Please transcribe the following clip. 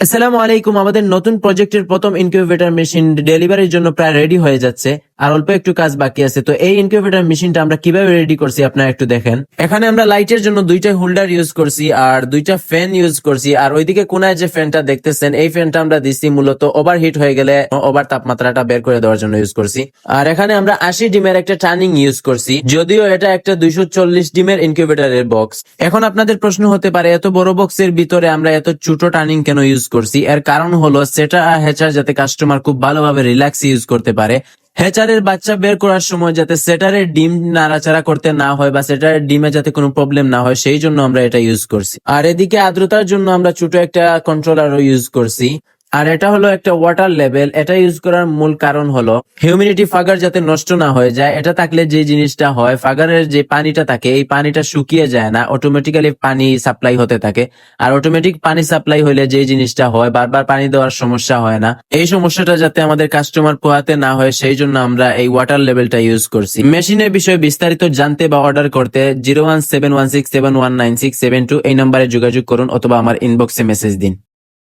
আসসালামু আলাইকুম। আমাদের নতুন প্রজেক্টের প্রথম ইনকিউবেটর মেশিন ডেলিভারির জন্য প্রায় রেডি হয়ে যাচ্ছে। আর অল্প একটু কাজ বাকি আছে। তো এই ইনকিউবেটর মেশিনটা আমরা কীভাবে রেডি করছি, আপনারা একটু দেখেন। এখানে আমরা লাইটের জন্য দুইটা হোল্ডার ইউজ করছি আর দুইটা ফ্যান ইউজ করছি। আর ওইদিকে কোনায় যে ফ্যানটা দেখতেছেন, এই ফ্যানটা আমরা দিচ্ছি মূলত ওভার হিট হয়ে গেলে ওভার তাপমাত্রাটা বের করে দেওয়ার জন্য ইউজ করছি। আর এখানে আমরা আশি ডিমের একটা টার্নিং ইউজ করছি, যদিও এটা একটা দুইশো চল্লিশ ডিমের ইনকিউবেটরের বক্স এখন আপনাদের প্রশ্ন হতে পারে, এত বড় বক্সের ভিতরে আমরা এত ছোট টার্নিং কেন ইউজ করছি? এর কারণ হলো, সেটা হেচার যাতে কাস্টমার খুব ভালোভাবে রিল্যাক্স ইউজ করতে পারে। হেচারের বাচ্চা বের করার সময় যাতে সেটারের ডিম নাড়াচাড়া করতে না হয় বা সেটারের ডিমে যাতে কোনো প্রবলেম না হয়, সেই জন্য আমরা এটা ইউজ করছি। আর এদিকে আর্দ্রতার জন্য আমরা ছোট একটা কন্ট্রোলারও ইউজ করছি। আর এটা হলো একটা ওয়াটার লেভেল এটা ইউজ করার মূল কারণ হলো হিউমিডিটি ফাগার যাতে নষ্ট না হয়ে যায়, এটা থাকলে যে জিনিসটা হয়, ফাগারের যে পানিটা থাকে, এই পানিটা শুকিয়ে যায় না অটোমেটিক্যালি পানি সাপ্লাই হতে থাকে। আর অটোমেটিক পানি সাপ্লাই হলে যে জিনিসটা হয়, বারবার পানি দেওয়ার সমস্যা হয় না। এই সমস্যাটা যাতে আমাদের কাস্টমার পোহাতে না হয়, সেই জন্য আমরা এই ওয়াটার লেভেলটা ইউজ করছি। মেশিনের বিষয়ে বিস্তারিত জানতে বা অর্ডার করতে zero one seven one six seven one nine six seven two এই নম্বরে যোগাযোগ করুন অথবা আমার ইনবক্সে মেসেজ দিন।